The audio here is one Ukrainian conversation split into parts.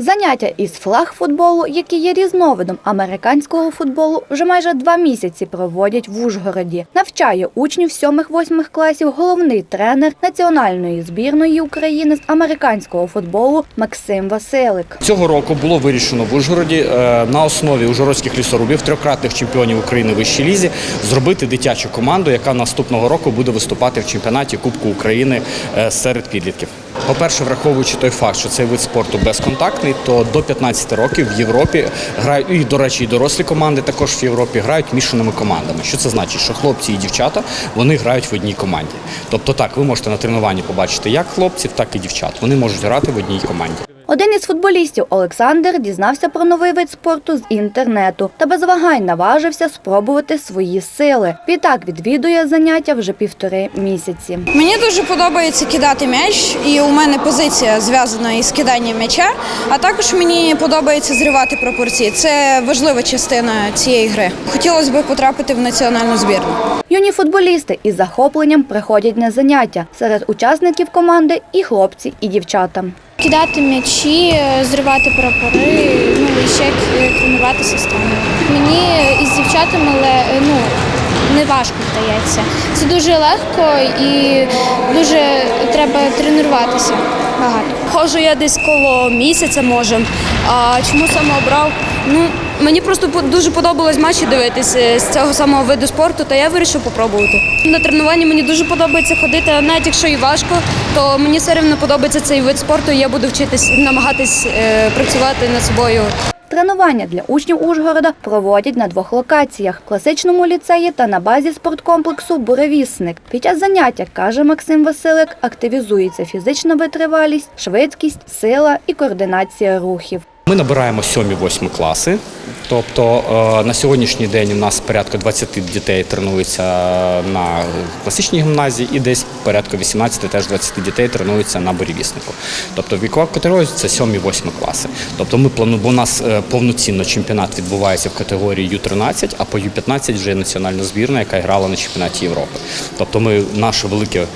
Заняття із флагфутболу, які є різновидом американського футболу, вже майже два місяці проводять в Ужгороді. Навчає учнів 7-8 класів головний тренер національної збірної України з американського футболу Максим Василик. Цього року було вирішено в Ужгороді е, на основі ужгородських лісорубів, трьохкратних чемпіонів України в вищій лізі, зробити дитячу команду, яка наступного року буде виступати в чемпіонаті Кубку України е, серед підлітків. По-перше, враховуючи той факт, що цей вид спорту безконтактний, то до 15 років в Європі грають і, до речі, і дорослі команди також в Європі грають мішаними командами. Що це значить? Що хлопці і дівчата вони грають в одній команді. Тобто, так, ви можете на тренуванні побачити як хлопців, так і дівчат. Вони можуть грати в одній команді. Один із футболістів Олександр дізнався про новий вид спорту з інтернету та без вагань наважився спробувати свої сили. Відтак відвідує заняття вже півтори місяці. Мені дуже подобається кидати м'яч, і у мене позиція зв'язана із киданням м'яча. А також мені подобається зривати пропорції. Це важлива частина цієї гри. Хотілося б потрапити в національну збірну. Юні футболісти із захопленням приходять на заняття. Серед учасників команди і хлопці, і дівчата. Кидати м'ячі, е, зривати прапори, ну і ще е, тренуватися з тренером. Мені із дівчатами ле- ну, не важко вдається. Це дуже легко і дуже треба тренуватися багато. Ходжу я десь коло місяця, може. А чому саме обрав? Ну, мені просто дуже подобалось матчі дивитися з цього самого виду спорту, то я вирішив попробувати. На тренуванні мені дуже подобається ходити, а навіть якщо і важко, то мені все одно подобається цей вид спорту, і я буду вчитись, намагатись е, працювати над собою. Тренування для учнів Ужгорода проводять на двох локаціях – класичному ліцеї та на базі спорткомплексу Буревісник. Під час заняття, каже Максим Василик, активізується фізична витривалість, швидкість, сила і координація рухів. Ми набираємо 7-8 класи. Тобто е, на сьогоднішній день у нас порядка 20 дітей тренуються на класичній гімназії і десь порядка 18 теж 20 дітей тренуються на буревіснику. Тобто вікова категорія це 7-8 класи. Тобто ми плануємо, бо у нас е, повноцінно чемпіонат відбувається в категорії Ю-13, а по Ю-15 вже є національна збірна, яка грала на чемпіонаті Європи. Тобто ми наше велике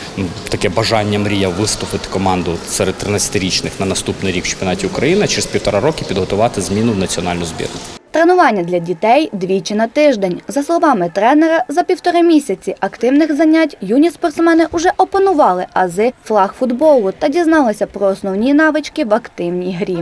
таке бажання мрія виступити команду серед 13-річних на наступний рік в чемпіонаті України, через півтора роки підготувати зміну в національну збірну. Тренування для дітей двічі на тиждень. За словами тренера, за півтори місяці активних занять юні спортсмени уже опанували ази флаг футболу та дізналися про основні навички в активній грі.